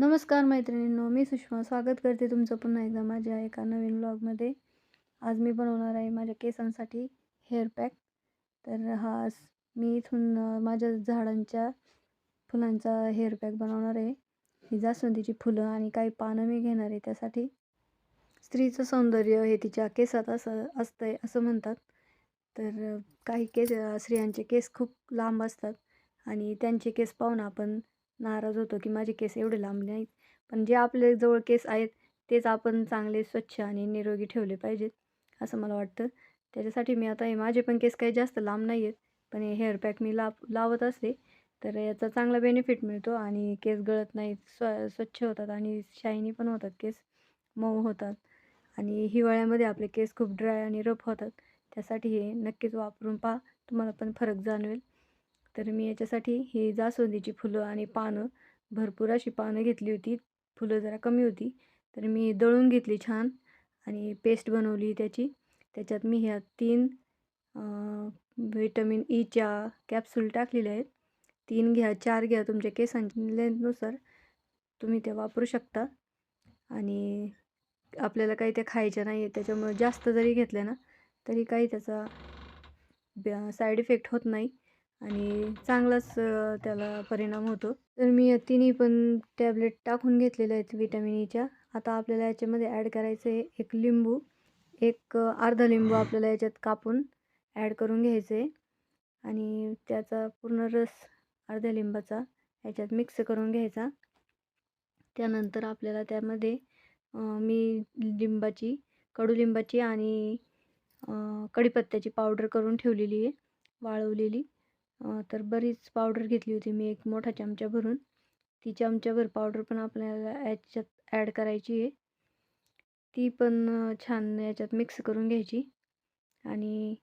नमस्कार मैत्रिणींनो मी सुषमा. स्वागत करते तुमचं पुन्हा एकदा माझ्या एका नवीन ब्लॉगमध्ये आज मी बनवणार आहे माझ्या केसांसाठी हेअर पॅक तर हा स- मी इथून माझ्या झाडांच्या फुलांचा हेअर पॅक बनवणार आहे. ही जास्वंदीची फुलं आणि काही पानं मी घेणार आहे त्यासाठी. स्त्रीचं सौंदर्य हे तिच्या केसात असं असतं आहे असं म्हणतात. तर काही केस स्त्रियांचे केस खूप लांब असतात आणि त्यांचे केस पाहून आपण नाराज होतो की माझे केस एवढे लांब नाहीत. पण जे आपले जवळ केस आहेत तेच आपण चांगले स्वच्छ आणि निरोगी ठेवले पाहिजेत असं मला वाटतं. त्याच्यासाठी मी आता हे माझे पण केस काही जास्त लांब नाही आहेत पण हे हेअर पॅक मी लाव लावत असते तर याचा चांगला बेनिफिट मिळतो आणि केस गळत नाहीत स्व स्वच्छ होतात आणि शायनी पण होतात केस मऊ होतात. आणि हिवाळ्यामध्ये आपले केस खूप ड्राय आणि रफ होतात. त्यासाठी हे नक्कीच वापरून पहा तुम्हाला पण फरक जाणवेल. तर मी याच्यासाठी ही जास्वंदीची फुलं आणि पानं भरपूर अशी पानं घेतली होती. फुलं जरा कमी होती तर मी दळून घेतली छान आणि पेस्ट बनवली त्याची. त्याच्यात मी ह्या तीन व्हिटॅमिन ईच्या कॅप्सूल टाकलेल्या आहेत. तीन घ्या चार घ्या तुमच्या केसांच्या लेंथनुसार तुम्ही त्या वापरू शकता. आणि आपल्याला काही त्या खायच्या नाही आहेत त्याच्यामुळे जास्त जरी घेतल्या ना तरी काही त्याचा साईड इफेक्ट होत नाही. आणि चांगलाच त्याला परिणाम होतो. तर मी या तिन्ही पण टॅबलेट टाकून घेतलेल्या आहेत विटॅमिन ईच्या e आता आपल्याला याच्यामध्ये ॲड करायचं आहे एक लिंबू एक अर्धा लिंबू आपल्याला याच्यात कापून ॲड करून घ्यायचं आहे आणि त्याचा पूर्ण रस अर्ध्या लिंबाचा याच्यात मिक्स करून घ्यायचा. त्यानंतर आपल्याला त्यामध्ये मी लिंबाची कडुलिंबाची आणि कढीपत्त्याची पावडर करून ठेवलेली आहे वाळवलेली. तर बरीच पावडर घेतली होती मी एक मोठा चमचा भरून. ती चमच्याभर पावडर पण आपल्याला याच्यात ॲड करायची आहे. ती पण छान याच्यात मिक्स करून घ्यायची आणि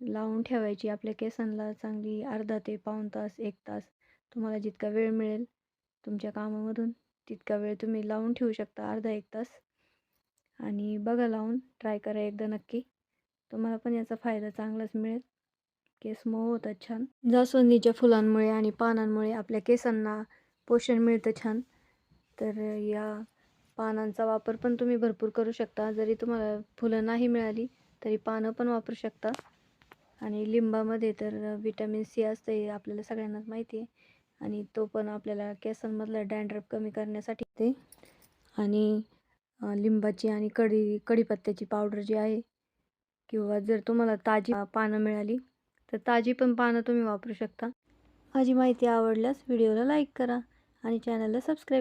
लावून ठेवायची. आपल्या केसांना चांगली अर्धा ते पाऊण तास एक तास तुम्हाला जितका वेळ मिळेल तुमच्या कामामधून तितका वेळ तुम्ही लावून ठेवू शकता अर्धा एक तास. आणि बघा लावून ट्राय करा एकदा नक्की. तुम्हाला पण याचा फायदा चांगलाच मिळेल. केस मऊ होतात छान. जास्वंदीच्या फुलांमुळे आणि पानांमुळे आपल्या केसांना पोषण मिळतं छान. तर या पानांचा वापर पण तुम्ही भरपूर करू शकता. जरी तुम्हाला फुलं नाही मिळाली तरी पानं पण वापरू शकता. आणि लिंबामध्ये तर विटॅमिन सी असतं हे आपल्याला सगळ्यांनाच माहिती आहे. आणि तो पण आपल्याला केसांमधला डँड्रफ कमी करण्यासाठी ते. आणि लिंबाची आणि कढी कढीपत्त्याची पावडर जी आहे किंवा जर तुम्हाला ताजी पानं मिळाली तर ताजी पण पानं तुम्ही वापरू शकता. माझी माहिती आवडल्यास व्हिडिओला लाईक करा आणि चॅनलला सबस्क्राईब